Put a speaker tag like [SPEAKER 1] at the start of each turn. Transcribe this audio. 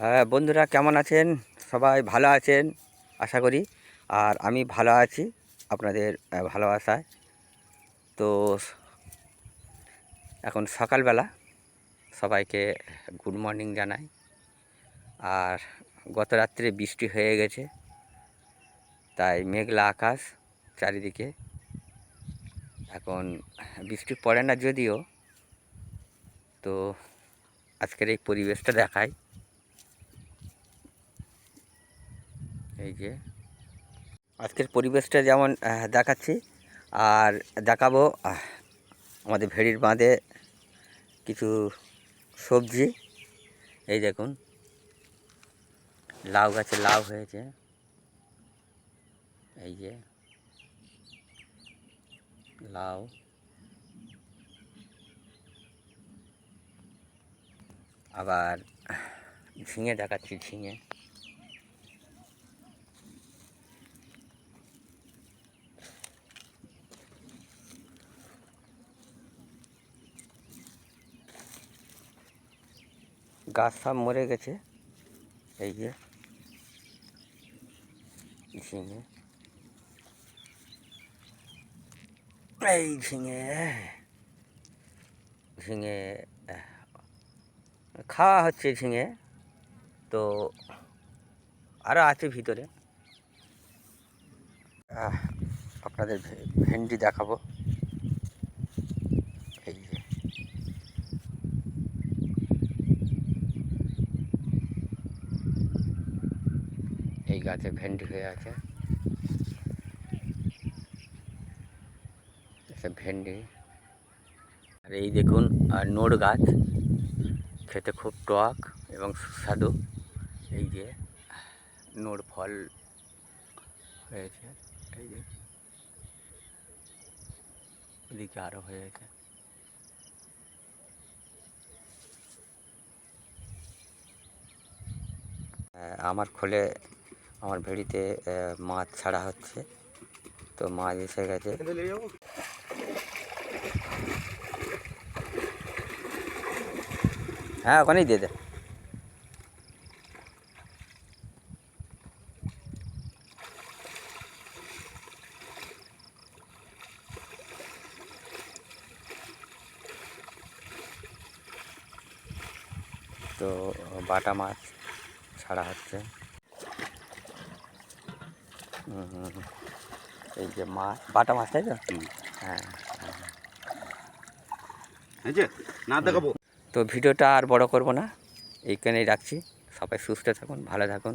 [SPEAKER 1] হ্যাঁ বন্ধুরা কেমন আছেন? সবাই ভালো আছেন? আশা করি। আর আমি ভালো আছি আপনাদের ভালোবাসায়। তো এখন সকালবেলা সবাইকে গুড মর্নিং জানাই। আর গত রাত্রে বৃষ্টি হয়ে গেছে, তাই মেঘলা আকাশ চারিদিকে। এখন বৃষ্টি পড়ে না যদিও, তো আজকের এই পরিবেশটা দেখায় এই যে। আজকের পরিবেশটা যেমন দেখাচ্ছি, আর দেখাবো আমাদের ভেড়ির বাঁধে কিছু সবজি। এই দেখুন, লাউ গাছে লাউ হয়েছে। এই যে, লাউ। আবার ঝিঙে দেখাচ্ছি, ঝিঙে। গাছ সব মরে গেছে। এই যে। ঝিঙে। এই ঝিঙে। ঝিঙে খাওয়া হচ্ছে ঝিঙে। তো আরও আছে ভিতরে। আপনাদের ভেন্ডি দেখাবো এই যে এই গাছে ভেন্ডি হয়ে আছে। ভেন্ডি। আর এই দেখুন আর নোড় গাছ। খেতে খুব টক এবং সুস্বাদু। এই যে নোড় ফল হয়েছে, এই যে। এদিকে আরও হয়েছে। আমার খোলে আমার ভেড়িতে মাছ ছাড়া হচ্ছে। তো মাছ এসে গেছে। হ্যাঁ ওখানেই দিয়ে দে। তো বাটা মাছ ছাড়া হচ্ছে। এই যে মাছ বাটা মাছ তাই তো? হ্যাঁ
[SPEAKER 2] না দেখাবো।
[SPEAKER 1] তো ভিডিওটা আর বড় করব না। এইখানেই রাখছি। সবাই সুস্থ থাকুন ভালো থাকুন।